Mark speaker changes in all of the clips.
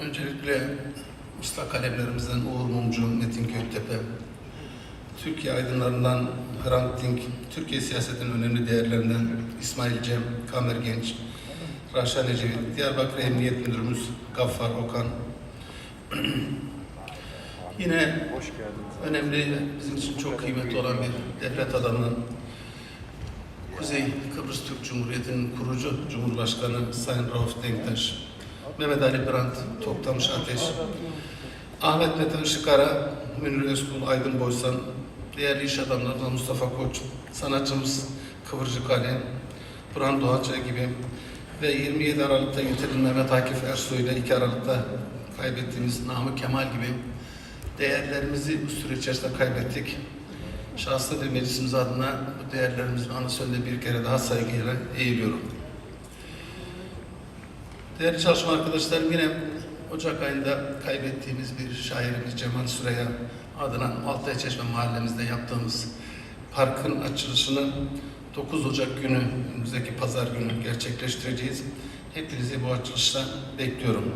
Speaker 1: Öncelikle usta kalemlerimizden Uğur Mumcu, Metin Göktepe, Türkiye aydınlarından Hrant Dink, Türkiye siyasetinin önemli değerlerinden İsmail Cem, Kamer Genç, Raşan Ecevit, Diyarbakır Emniyet Müdürümüz Gaffar Okan. Yine önemli, bizim için çok kıymetli olan bir devlet adamı, Kuzey Kıbrıs Türk Cumhuriyeti'nin kurucu Cumhurbaşkanı Sayın Rauf Denktaş, Mehmet Ali Brandt, Toktamış Ateş, Ahmet Mete Işıkara, Münir Özkul, Aydın Boysan, değerli iş adamlarından Mustafa Koç, sanatçımız Kıvırcık Ali, Burhan Doğaçay gibi ve 27 Aralık'ta yitirilmiş Mehmet Akif Ersoy ile 2 Aralık'ta kaybettiğimiz Namık Kemal gibi değerlerimizi bu süre içerisinde kaybettik. Şahsı ve meclisimiz adına bu değerlerimizin anısı önünde bir kere daha saygıyla eğiliyorum. Değerli çalışma arkadaşlarım yine Ocak ayında kaybettiğimiz bir şairimiz Cemal Süreya adına Altay Çeşme mahallemizde yaptığımız parkın açılışını 9 Ocak günü, önümüzdeki pazar günü gerçekleştireceğiz. Hepinizi bu açılışta bekliyorum.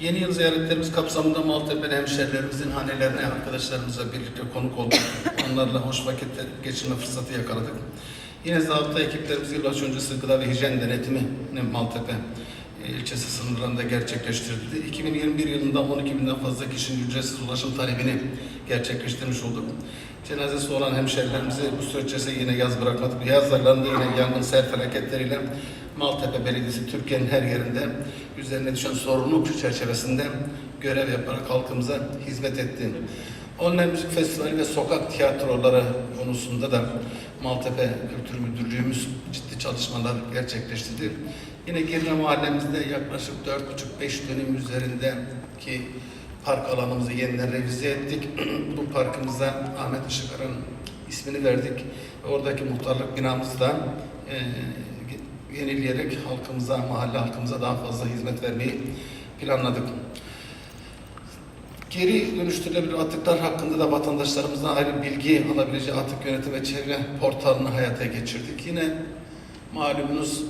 Speaker 1: Yeni yıl ziyaretlerimiz kapsamında Maltepe'li hemşerilerimizin hanelerine, arkadaşlarımızla birlikte konuk olduk. Onlarla hoş vakit geçirme fırsatı yakaladık. Yine zabıta ekiplerimiz yılbaşı öncesi gıda ve hijyen denetimi Maltepe ilçesi sınırlarında gerçekleştirildi. 2021 yılında 12 binden fazla kişinin ücretsiz ulaşım talebini gerçekleştirmiş olduk. Cenazesi olan hemşerilerimizi bu süreç yine yaz bırakmadık. Yaz aylarında yine yangın sel felaketleriyle Maltepe Belediyesi Türkiye'nin her yerinde üzerine düşen sorumluluk çerçevesinde görev yaparak halkımıza hizmet etti. Online Müzik Festivali ve sokak tiyatroları konusunda da Maltepe Kültür Müdürlüğümüz ciddi çalışmalar gerçekleştirdi. Yine Girne mahallemizde yaklaşık 4,5-5 dönüm üzerindeki park alanımızı yeniden revize ettik. Bu parkımıza Ahmet Işıkar'ın ismini verdik. Oradaki muhtarlık binamızı da e, yenileyerek halkımıza, mahalle halkımıza daha fazla hizmet vermeyi planladık. Geri dönüştürülebilir atıklar hakkında da vatandaşlarımızdan ayrı bilgi alabileceği atık yönetim ve çevre portalını hayata geçirdik. Yine malumunuz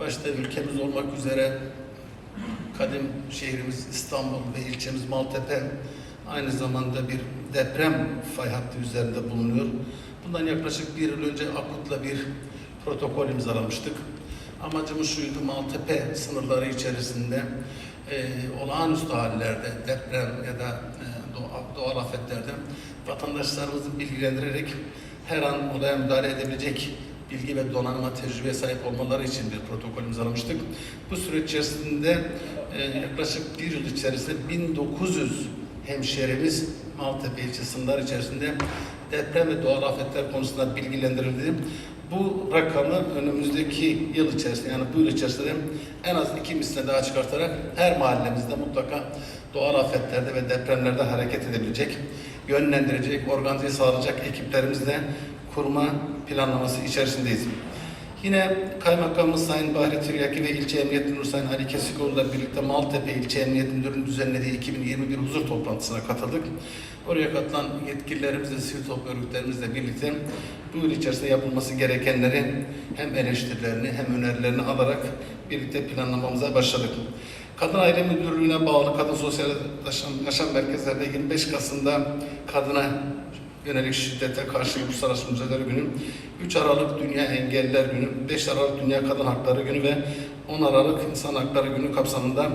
Speaker 1: başta ülkemiz olmak üzere kadim şehrimiz İstanbul ve ilçemiz Maltepe aynı zamanda bir deprem fay hattı üzerinde bulunuyor. Bundan yaklaşık bir yıl önce AKUT'la bir protokol imzalamıştık. Amacımız şuydu Maltepe sınırları içerisinde e, olağanüstü hallerde, deprem ya da e, doğa- doğal afetlerde vatandaşlarımızı bilgilendirerek her an olaya müdahale edebilecek bilgi ve donanıma, tecrübeye sahip olmaları için bir protokol imzalamıştık. Bu süreç içerisinde e, yaklaşık bir yıl içerisinde 1900 hemşerimiz Maltepe ilçe sınırları içerisinde deprem ve doğal afetler konusunda bilgilendirildi. Bu rakamı önümüzdeki yıl içerisinde yani bu yıl içerisinde en az iki misline daha çıkartarak her mahallemizde mutlaka doğal afetlerde ve depremlerde hareket edebilecek, yönlendirecek, organize sağlayacak ekiplerimizle kurma planlaması içerisindeyiz. Yine Kaymakamımız Sayın Bahri Tiryaki ve İlçe Emniyet Müdürü Sayın Ali Kesikoğlu'yla birlikte Maltepe İlçe Emniyet Müdürü'nün düzenlediği 2021 huzur toplantısına katıldık. Oraya katılan yetkililerimizle, sivil toplum örgütlerimizle birlikte bu yıl içerisinde yapılması gerekenleri hem eleştirilerini hem önerilerini alarak birlikte planlamamıza başladık. Kadın Aile Müdürlüğü'ne bağlı Kadın Sosyal Yaşam Merkezlerinde 25 Kasım'da kadına yönelik şiddete karşı Uluslararası Mücadele Günü, 3 Aralık Dünya Engelliler Günü, 5 Aralık Dünya Kadın Hakları Günü ve 10 Aralık İnsan Hakları Günü kapsamında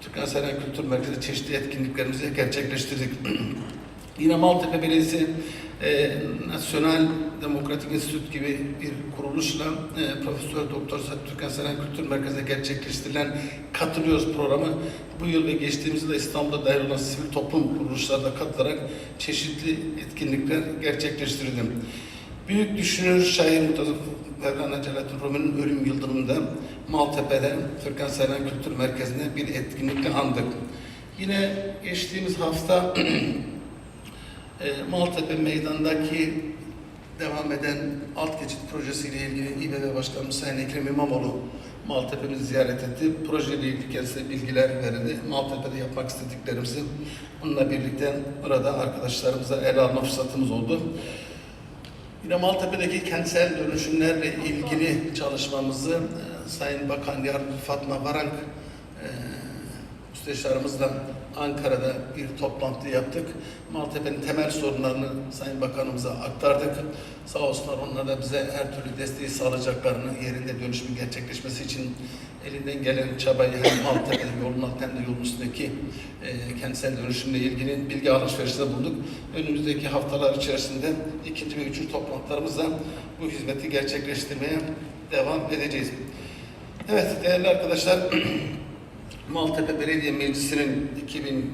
Speaker 1: Türkan Seren Kültür Merkezi çeşitli etkinliklerimizi gerçekleştirdik. Yine Maltepe Belediyesi e, Nasyonel Demokratik Enstitü gibi bir kuruluşla e, Profesör Doktor Türkan Seren Kültür Merkezi'ne gerçekleştirilen Katılıyoruz programı bu yıl ve geçtiğimiz yılda İstanbul'da dahil olan sivil toplum kuruluşlarına katılarak çeşitli etkinlikler gerçekleştirdim. Büyük düşünür şair Mutazıf Mevlana Celaleddin Rumi'nin ölüm yıldönümünde Maltepe'de Türkan Seren Kültür Merkezi'nde bir etkinlikle andık. Yine geçtiğimiz hafta e, Maltepe Meydan'daki devam eden alt geçit projesiyle ilgili İBB Başkanımız Sayın Ekrem İmamoğlu Maltepe'mizi ziyaret etti. Projeyle ilgili kendisine bilgiler verildi. Maltepe'de yapmak istediklerimizi bununla birlikte burada arkadaşlarımıza ele alma fırsatımız oldu. Yine Maltepe'deki kentsel dönüşümlerle ilgili çalışmamızı e, Sayın Bakan Yar Fatma Varank e, müsteşarımızla Ankara'da bir toplantı yaptık. Maltepe'nin temel sorunlarını Sayın Bakanımıza aktardık. Sağ olsunlar onlar da bize her türlü desteği sağlayacaklarını yerinde dönüşümün gerçekleşmesi için elinden gelen çabayı hem Maltepe yolun alt hem de yolun üstündeki e, kentsel dönüşümle ilgili bilgi alışverişinde bulunduk. Önümüzdeki haftalar içerisinde ikinci ve üçüncü toplantılarımızda bu hizmeti gerçekleştirmeye devam edeceğiz. Evet değerli arkadaşlar Maltepe Belediye Meclisi'nin